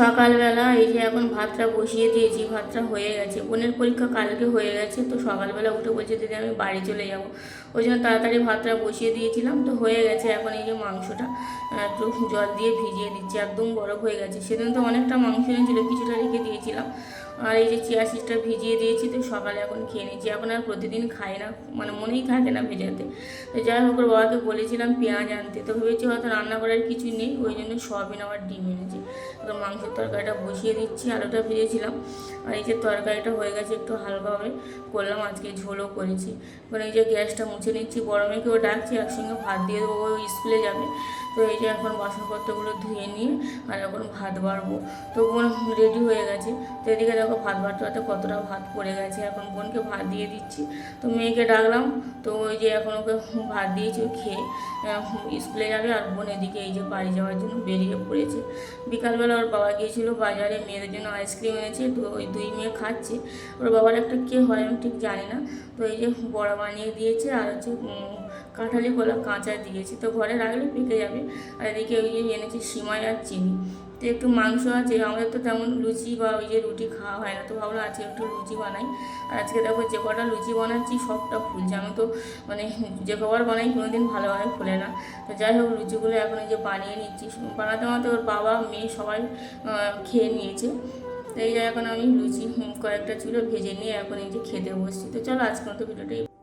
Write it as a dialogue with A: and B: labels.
A: সকালবেলা এই যে এখন ভাতটা বসিয়ে দিয়েছি, ভাতটা হয়ে গেছে। বোনের পরীক্ষা কালকে হয়ে গেছে, তো সকালবেলা উঠে বলছে, দিদি, আমি বাড়ি চলে যাব। ওই জন্য তাড়াতাড়ি ভাতটা বসিয়ে দিয়েছিলাম, তো হয়ে গেছে এখন এই যে মাংসটা। একটু জল দিয়ে ভিজিয়ে দিচ্ছি, একদম বরফ হয়ে গেছে। সেদিন তো অনেকটা মাংস এনেছিল, কিছুটা রেখে দিয়েছিলাম। আর এই যে চিয়া সিডটা ভিজিয়ে দিয়েছি, তো সকালে এখন খেয়ে নিচ্ছি। এখন আর প্রতিদিন খাই না মানে মনেই থাকে না ভেজাতে। তো যাই হোক, ওর বাবাকে বলেছিলাম পেঁয়াজ আনতে, তো ভেবেছি হয়তো রান্না করার কিছু নেই, ওই জন্য সয়াবিন আবার ডিম এনেছি। তো মাংসের তরকারিটা বসিয়ে দিচ্ছি, আলুটা ভেজেছিলাম। আর এই যে তরকারিটা হয়ে গেছে একটু হালকাভাবে, করলাম, আজকে ঝোলও করেছি। এখন এই যে গ্যাসটা মুছে নিচ্ছি বড় মেয়েকেও ডাকছি, একসঙ্গে ভাত দিয়ে দেবো, ও স্কুলে যাবে। তো এই যে এখন বাসনপত্রগুলো ধুয়ে নিয়ে আর এখন ভাত বাড়বো। তো বোন রেডি হয়ে গেছে। তো এদিকে দেখো ভাত বাড়তে কতটা ভাত পড়ে গেছে। এখন বোনকে ভাত দিয়ে দিচ্ছি। তো মেয়েকে ডাকলাম। তো ওই যে এখন ওকে ভাত দিয়েছি, ও খেয়ে স্কুলে যাবে। আর বোন এদিকে এই যে বাড়ি যাওয়ার জন্য বেরিয়ে পড়েছে। বিকালবেলা ওর বাবা গিয়েছিল বাজারে মেয়েদের জন্য আইসক্রিম এনেছে। তো ওই দুই মেয়ে খাচ্ছে। ওর বাবার একটা কে হয় আমি ঠিক জানি না। তো এই যে বড়া বানিয়ে দিয়েছে। আর হচ্ছে কাঁঠালি কলা কাঁচা দিয়েছে। তো ঘরে রাখলে পেকে যাবে। আর এদিকে ওই যে এনেছে সিমাই আর চিনি। তো একটু মাংস আছে, আমাদের তো তেমন লুচি বা ওই যে রুটি খাওয়া হয় না। তো ভাবলাম আজকে একটু লুচি বানাই। আর আজকে দেখো যে কটা লুচি বানাচ্ছি, সবটা ফুলছে। আমি তো মানে যে কবার বানাই কোনো দিন ভালোভাবে ফুলে না। তো যাই হোক, লুচিগুলো এখন যে বানিয়ে নিচ্ছি। বানাতে বানাতে ওর বাবা, মেয়ে সবাই খেয়ে নিয়েছে। তো এই যে এখন আমি লুচি কয়েকটা ছিল ভেজে নিয়ে এখন এই যে খেতে বসছি। তো চলো আজকে মতো ভিডিওটা